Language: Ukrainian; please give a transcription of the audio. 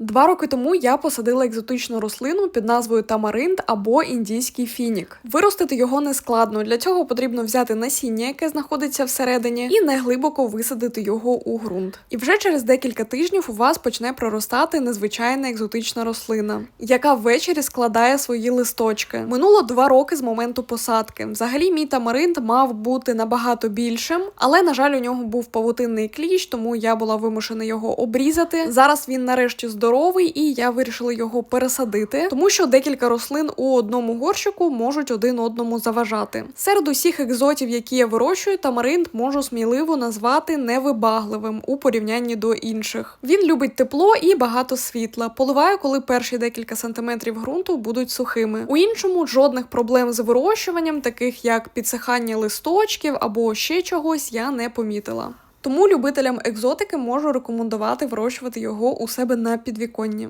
Два роки тому я посадила екзотичну рослину під назвою тамаринд або індійський фінік. Виростити його не складно. Для цього потрібно взяти насіння, яке знаходиться всередині, і неглибоко висадити його у ґрунт. І вже через декілька тижнів у вас почне проростати незвичайна екзотична рослина, яка ввечері складає свої листочки. Минуло два роки з моменту посадки. Взагалі, мій тамаринд мав бути набагато більшим, але на жаль, у нього був павутинний кліщ, тому я була вимушена його обрізати. Зараз він нарешті здоровий, і я вирішила його пересадити, тому що декілька рослин у одному горщику можуть один одному заважати. Серед усіх екзотів, які я вирощую, тамаринд можу сміливо назвати невибагливим у порівнянні до інших. Він любить тепло і багато світла. Поливаю, коли перші декілька сантиметрів ґрунту будуть сухими. У іншому жодних проблем з вирощуванням, таких як підсихання листочків або ще чогось, я не помітила. Тому любителям екзотики можу рекомендувати вирощувати його у себе на підвіконні.